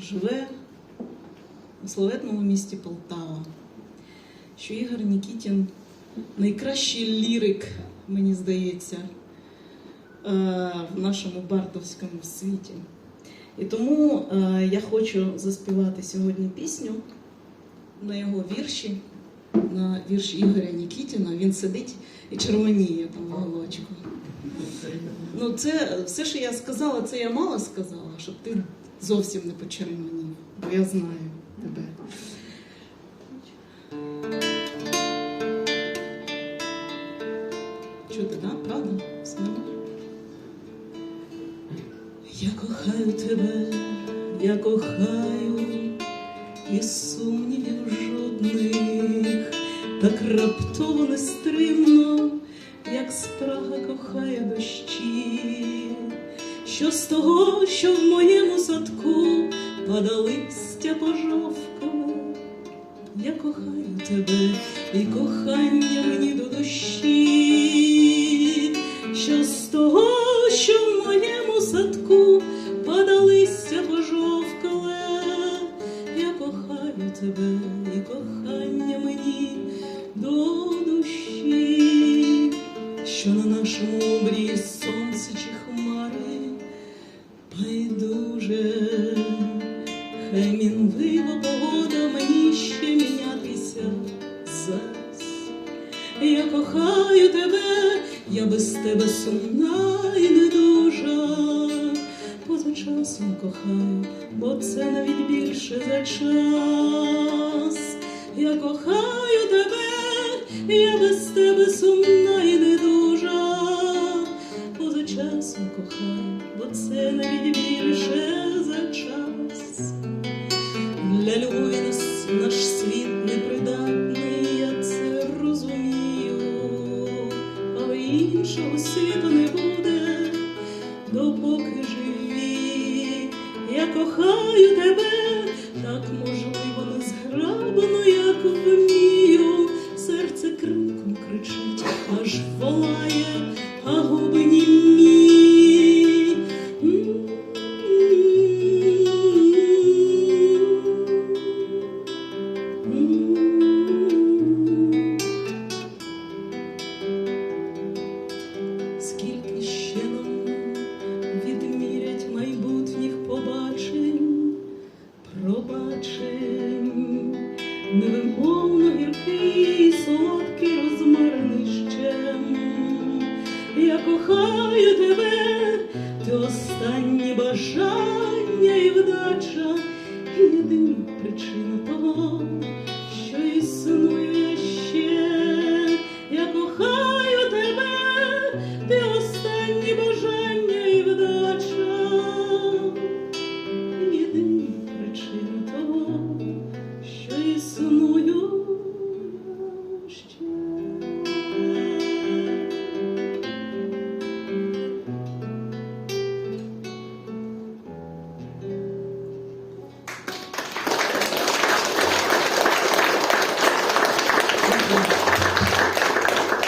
живе у славетному місті Полтава, що Ігор Нікітін найкращий лірик, мені здається, е, в нашому бардовському світі. І тому е, я хочу заспівати сьогодні пісню на його вірші, на вірш Ігоря Нікітіна. Він сидить і червоніє там в уголочку. Ну, це все, що я сказала, це я мало сказала, щоб ти зовсім не почервонів, бо я знаю тебе. Чути, да? Правда? Все? Я кохаю тебе, я кохаю, і сумнівів жодних, так раптово нестримно, як спрага кохає дощі, що з того, що в моєму садку падали листя пожовкле. Я кохаю тебе, і кохання мені до душі, що на нашому обрії сонце чи хмари байдуже. Хай мінлива погода мені ще мінятися зась. Я кохаю тебе, я без тебе сумна і недужа. Поза часом кохаю, бо це навіть більше за час. Я кохаю тебе, я без тебе сумна і недужа. Поза часом кохаю, бо це навіть більше за час. Для любові нас наш світ непридатний, я це розумію, але іншого світу не буде, допоки живі. Я кохаю тебе, волає, а губи. Скільки ще нам відмірять майбутніх побачень, пробачень, невимовно гіркий, останні бажання і вдача, і єдина причина того, що існую я ще. Я кохаю тебе, ти останні бажання і вдача, єдина причина того, що існую